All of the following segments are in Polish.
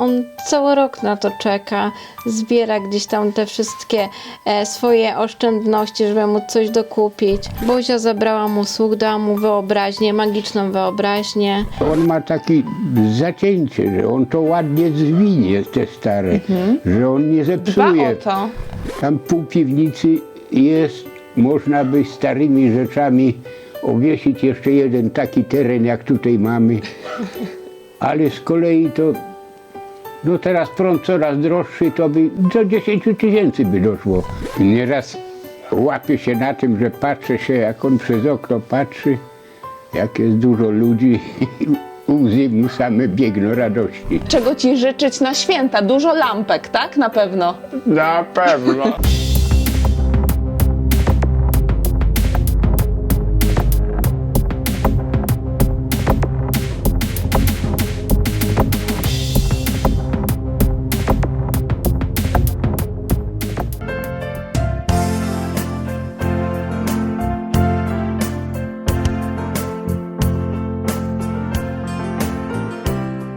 on cały rok na to czeka, zbiera gdzieś tam te wszystkie e, swoje oszczędności, żeby móc coś dokupić. Bozia zabrała mu słuch, dała mu wyobraźnię, magiczną wyobraźnię. On ma takie zacięcie, że on to ładnie zwinie, te stare, że on nie Dba zepsuje. o to. Tam pół piwnicy jest, można by starymi rzeczami owiesić jeszcze jeden taki teren, jak tutaj mamy. Ale z kolei to, no teraz prąd coraz droższy, to by do 10 tysięcy by doszło. Nieraz łapię się na tym, że patrzę się, jak on przez okno patrzy, jak jest dużo ludzi, łzy mu same biegną radości. Czego ci życzyć na święta? Dużo lampek, tak? Na pewno. Na pewno.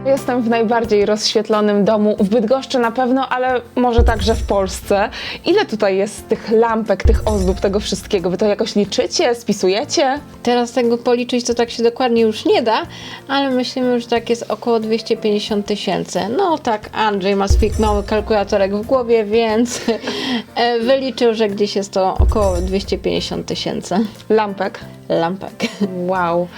Jestem w najbardziej rozświetlonym domu w Bydgoszczy na pewno, ale może także w Polsce. Ile tutaj jest tych lampek, tych ozdób, tego wszystkiego? Wy to jakoś liczycie, spisujecie? Teraz tego policzyć to tak się dokładnie już nie da, ale myślimy, że tak jest około 250 tysięcy. No tak, Andrzej ma swój mały kalkulatorek w głowie, więc e, wyliczył, że gdzieś jest to około 250 tysięcy Lampek. lampek. Wow.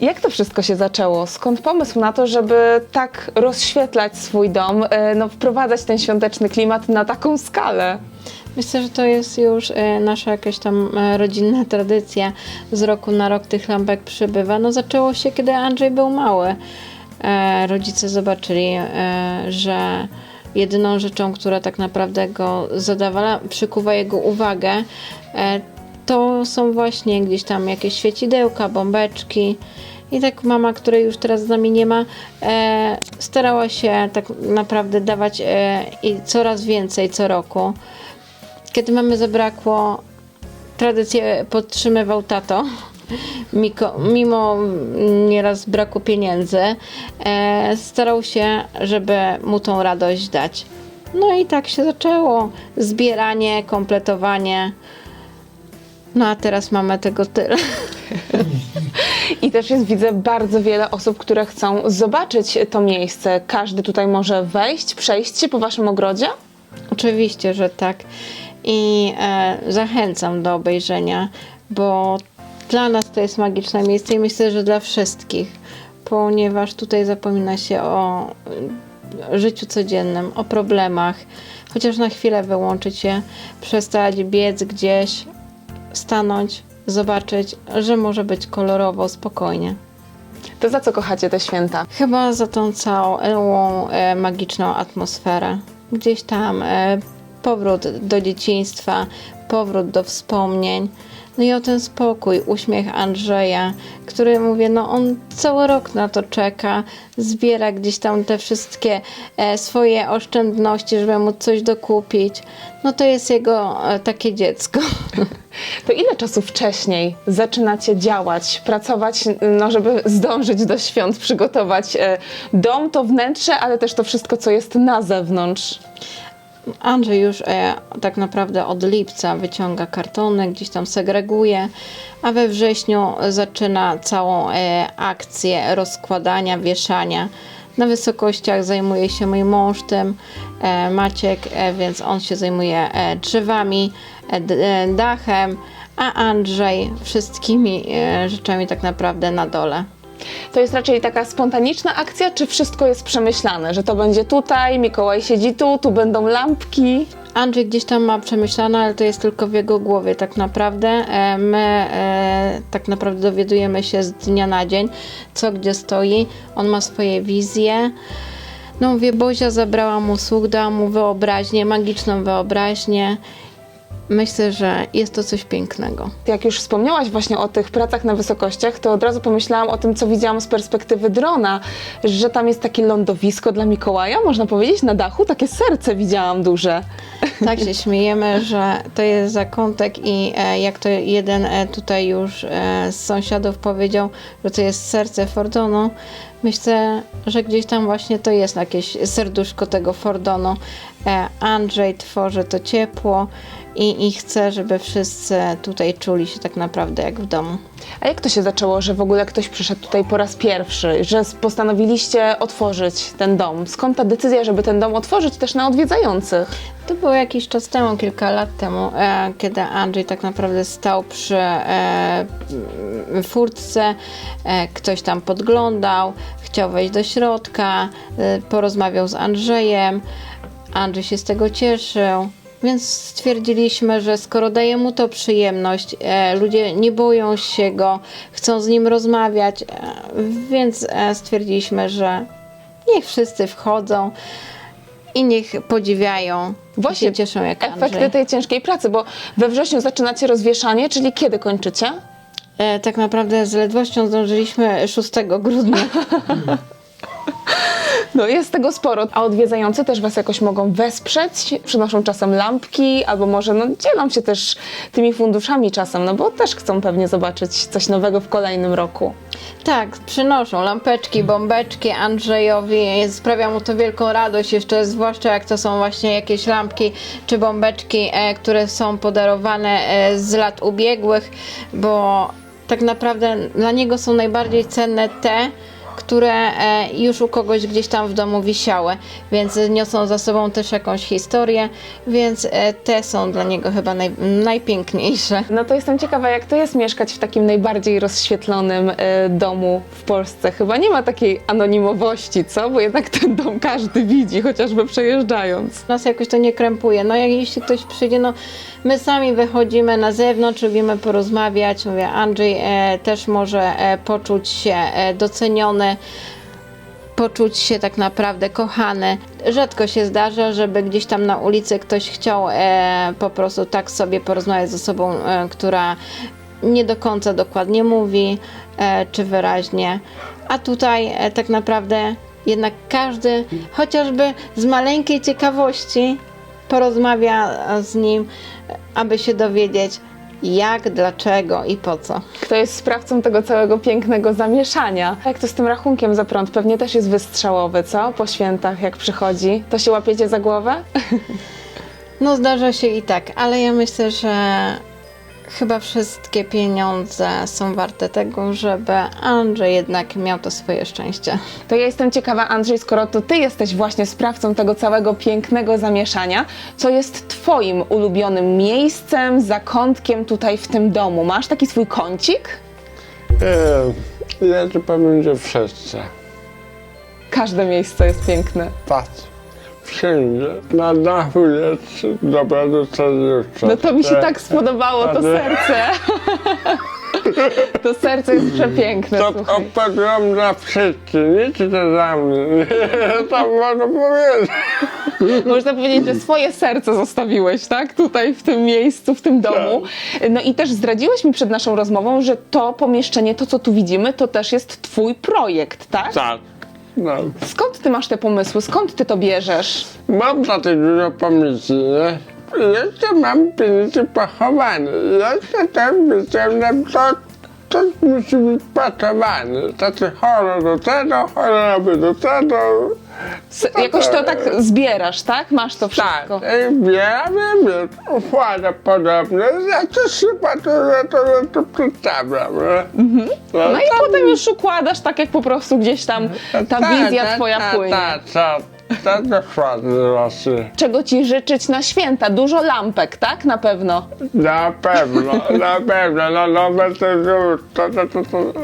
Jak to wszystko się zaczęło? Skąd pomysł na to, żeby tak rozświetlać swój dom, e, no, wprowadzać ten świąteczny klimat na taką skalę? Myślę, że to jest już e, nasza jakaś tam e, rodzinna tradycja. Z roku na rok tych lampek przybywa. No zaczęło się, kiedy Andrzej był mały. Rodzice zobaczyli, że jedyną rzeczą, która tak naprawdę go zadawala, przykuwa jego uwagę, to są właśnie gdzieś tam jakieś świecidełka, bombeczki. I tak mama, której już teraz z nami nie ma, e, starała się tak naprawdę dawać e, i coraz więcej co roku. Kiedy mamy zabrakło, tradycję podtrzymywał tato. Miko, mimo nieraz braku pieniędzy, e, starał się, żeby mu tą radość dać. No i tak się zaczęło. Zbieranie, kompletowanie. No a teraz mamy tego tyle. I też jest, widzę, bardzo wiele osób, które chcą zobaczyć to miejsce. Każdy tutaj może wejść, przejść się po waszym ogrodzie? Oczywiście, że tak. I e, zachęcam do obejrzenia, bo dla nas to jest magiczne miejsce i myślę, że dla wszystkich, ponieważ tutaj zapomina się o e, życiu codziennym, o problemach, chociaż na chwilę wyłączyć się, przestać biec gdzieś, stanąć, zobaczyć, że może być kolorowo, spokojnie. To za co kochacie te święta? Chyba za tą całą e, magiczną atmosferę. Gdzieś tam e, powrót do dzieciństwa, powrót do wspomnień. No i o ten spokój, uśmiech Andrzeja, który mówię, no on cały rok na to czeka, zbiera gdzieś tam te wszystkie e, swoje oszczędności, żeby móc coś dokupić. No to jest jego e, takie dziecko. To ile czasu wcześniej zaczynacie działać, pracować, no, żeby zdążyć do świąt, przygotować e, dom, to wnętrze, ale też to wszystko, co jest na zewnątrz? Andrzej już e, tak naprawdę od lipca wyciąga kartony, gdzieś tam segreguje, a we wrześniu zaczyna całą e, akcję rozkładania, wieszania. Na wysokościach zajmuje się mój mąż tym, e, Maciek, e, więc on się zajmuje e, drzewami, e, e, dachem, a Andrzej wszystkimi e, rzeczami tak naprawdę na dole. To jest raczej taka spontaniczna akcja, czy wszystko jest przemyślane, że to będzie tutaj, Mikołaj siedzi tu, tu będą lampki? Andrzej gdzieś tam ma przemyślane, ale to jest tylko w jego głowie tak naprawdę. E, My e, tak naprawdę dowiadujemy się z dnia na dzień, co gdzie stoi. On ma swoje wizje. No mówię, Bozia zabrała mu słuch, dała mu wyobraźnię, magiczną wyobraźnię. Myślę, że jest to coś pięknego. Jak już wspomniałaś właśnie o tych pracach na wysokościach, to od razu pomyślałam o tym, co widziałam z perspektywy drona, że tam jest takie lądowisko dla Mikołaja, można powiedzieć, na dachu, takie serce widziałam duże. Tak się śmiejemy, że to jest zakątek i e, jak to jeden e, tutaj już e, z sąsiadów powiedział, że to jest serce Fordonu, Myślę, że gdzieś tam właśnie to jest jakieś serduszko tego Fordonu. E, Andrzej tworzy to ciepło i, i chce, żeby wszyscy tutaj czuli się tak naprawdę jak w domu. A jak to się zaczęło, że w ogóle ktoś przyszedł tutaj po raz pierwszy, że postanowiliście otworzyć ten dom? Skąd ta decyzja, żeby ten dom otworzyć też na odwiedzających? To było jakiś czas temu, kilka lat temu, e, kiedy Andrzej tak naprawdę stał przy e, furtce, e, ktoś tam podglądał, chciał wejść do środka, e, porozmawiał z Andrzejem, Andrzej się z tego cieszył. Więc stwierdziliśmy, że skoro daje mu to przyjemność, e, ludzie nie boją się go, chcą z nim rozmawiać, e, więc e, stwierdziliśmy, że niech wszyscy wchodzą i niech podziwiają. Właśnie się cieszą jak Efekty Andrzej. tej ciężkiej pracy, bo we wrześniu zaczynacie rozwieszanie, czyli kiedy kończycie? E, tak naprawdę z ledwością zdążyliśmy 6 grudnia. No jest tego sporo. A odwiedzający też was jakoś mogą wesprzeć? Przynoszą czasem lampki, albo może no, dzielą się też tymi funduszami czasem, no bo też chcą pewnie zobaczyć coś nowego w kolejnym roku. Tak, przynoszą lampeczki, bombeczki Andrzejowi. Sprawia mu to wielką radość, jeszcze zwłaszcza jak to są właśnie jakieś lampki czy bombeczki, e, które są podarowane e, z lat ubiegłych, bo tak naprawdę dla niego są najbardziej cenne te, które e, już u kogoś gdzieś tam w domu wisiały, więc niosą za sobą też jakąś historię, więc e, te są dla niego chyba naj, najpiękniejsze. No to jestem ciekawa, jak to jest mieszkać w takim najbardziej rozświetlonym y, domu w Polsce. Chyba nie ma takiej anonimowości, co? Bo jednak ten dom każdy widzi, chociażby przejeżdżając. nas jakoś to nie krępuje. No jak jeśli ktoś przyjdzie, no my sami wychodzimy na zewnątrz, lubimy porozmawiać. Mówię, Andrzej e, też może e, poczuć się e, doceniony, poczuć się tak naprawdę kochany. Rzadko się zdarza, żeby gdzieś tam na ulicy ktoś chciał e, po prostu tak sobie porozmawiać z osobą, e, która nie do końca dokładnie mówi, e, czy wyraźnie. A tutaj e, tak naprawdę jednak każdy, chociażby z maleńkiej ciekawości, porozmawia z nim, aby się dowiedzieć, jak, dlaczego i po co. Kto jest sprawcą tego całego pięknego zamieszania? Jak to z tym rachunkiem za prąd? Pewnie też jest wystrzałowy, co? Po świętach, jak przychodzi. To się łapiecie za głowę? No zdarza się i tak, ale ja myślę, że chyba wszystkie pieniądze są warte tego, żeby Andrzej jednak miał to swoje szczęście. To ja jestem ciekawa, Andrzej, skoro to ty jesteś właśnie sprawcą tego całego pięknego zamieszania, co jest twoim ulubionym miejscem, zakątkiem tutaj w tym domu? Masz taki swój kącik? E, ja ci powiem, że wszędzie. Każde miejsce jest piękne. Patrz. Wszędzie. Na dachu jest dobra do jeszcze. No to mi się tak spodobało, to serce. To serce jest przepiękne, To słuchaj. na wszystkich, nie czy to za mnie. Tam można powiedzieć. Można powiedzieć, że swoje serce zostawiłeś, tak? Tutaj w tym miejscu, w tym domu. No i też zdradziłeś mi przed naszą rozmową, że to pomieszczenie, to co tu widzimy, to też jest twój projekt, tak? Tak. No. Skąd ty masz te pomysły? Skąd ty to bierzesz? Mam takie dużo pomysłów? Jeszcze mam pieniądze pochowane. Jeszcze tam wyciągnę to, to musi być pasowane. Tacy chore do tego, chore do tego. S- jakoś to tak zbierasz, tak? Masz to Tak, wszystko. i bieram, wiem, układa podobne. Ja to chyba to, ja to, ja to przedstawiam. nie? No i potem już układasz tak, jak po prostu gdzieś tam ta wizja twoja tak, płynie. Tak, tak, tak, dokładnie właśnie. Czego ci życzyć na święta? Dużo lampek, tak? Na pewno. Na pewno, na pewno, na nowe to, to, to, to, to, to,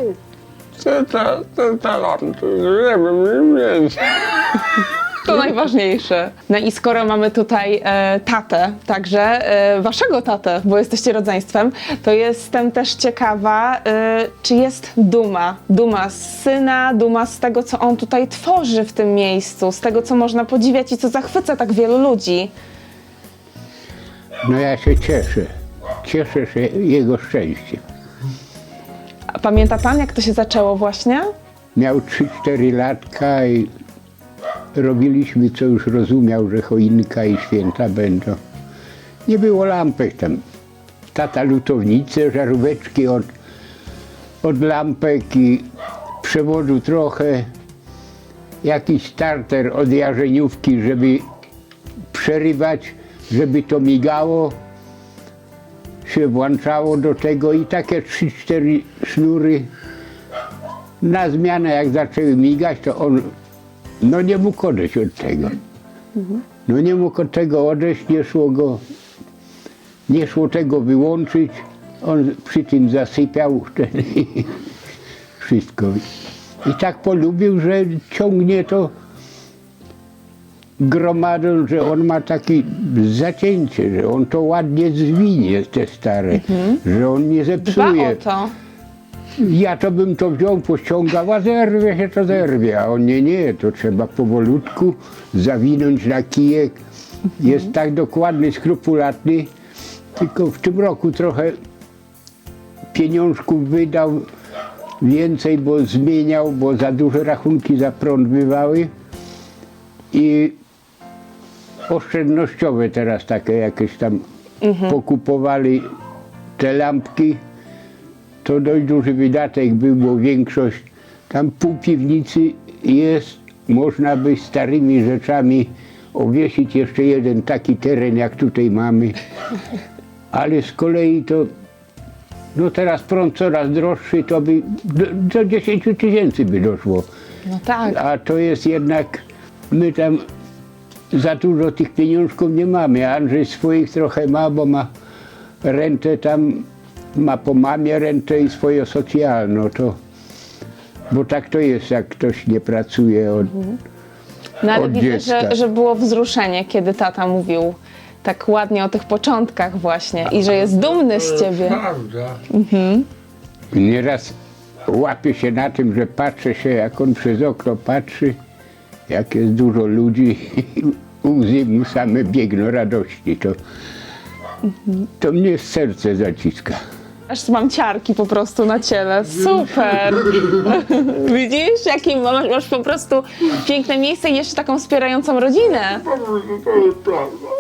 to, to, to, to, nie wiem, nie wiem. To najważniejsze. No i skoro mamy tutaj e, tatę, także e, waszego tatę, bo jesteście rodzeństwem, to jestem też ciekawa, e, czy jest duma. Duma z syna, duma z tego, co on tutaj tworzy w tym miejscu, z tego, co można podziwiać i co zachwyca tak wielu ludzi. No ja się cieszę. Cieszę się jego szczęściem. Pamięta pan, jak to się zaczęło właśnie? Miał 3-4 latka i robiliśmy, co już rozumiał, że choinka i święta będą. Nie było lampek tam. Tata lutownice, żaróweczki od, od lampek i przewodu trochę jakiś starter od jarzeniówki, żeby przerywać, żeby to migało, się włączało do tego i takie 3-4 sznury na zmianę jak zaczęły migać, to on no nie mógł odejść od tego. No nie mógł od tego odejść, nie szło go, nie szło tego wyłączyć. On przy tym zasypiał wtedy wszystko. I tak polubił, że ciągnie to gromadą, że on ma takie zacięcie, że on to ładnie zwinie, te stare, że on nie Dba zepsuje. o to. Ja to bym to wziął, pościągał, a zerwie się to zerwie, a on nie, nie, to trzeba powolutku zawinąć na kijek. Jest tak dokładny, skrupulatny, tylko w tym roku trochę pieniążków wydał więcej, bo zmieniał, bo za duże rachunki za prąd bywały i oszczędnościowe teraz takie jakieś tam pokupowali te lampki to dość duży wydatek był, bo większość, tam pół piwnicy jest, można by starymi rzeczami owiesić jeszcze jeden taki teren, jak tutaj mamy. Ale z kolei to, no teraz prąd coraz droższy, to by do, do 10 tysięcy by doszło. No tak. A to jest jednak, my tam za dużo tych pieniążków nie mamy. Andrzej swoich trochę ma, bo ma rentę tam, ma po mamie rentę i swoją socjalną. To, bo tak to jest, jak ktoś nie pracuje od, No ale Od widzę, dziecka. że, że było wzruszenie, kiedy tata mówił tak ładnie o tych początkach właśnie i że jest dumny z ciebie. Prawda. Nieraz łapię się na tym, że patrzę się, jak on przez okno patrzy, jak jest dużo ludzi, łzy mu same biegną radości. To, to mnie serce zaciska. Aż mam ciarki po prostu na ciele. Super! Widzisz, jakim masz, masz po prostu piękne miejsce i jeszcze taką wspierającą rodzinę. To jest prawda.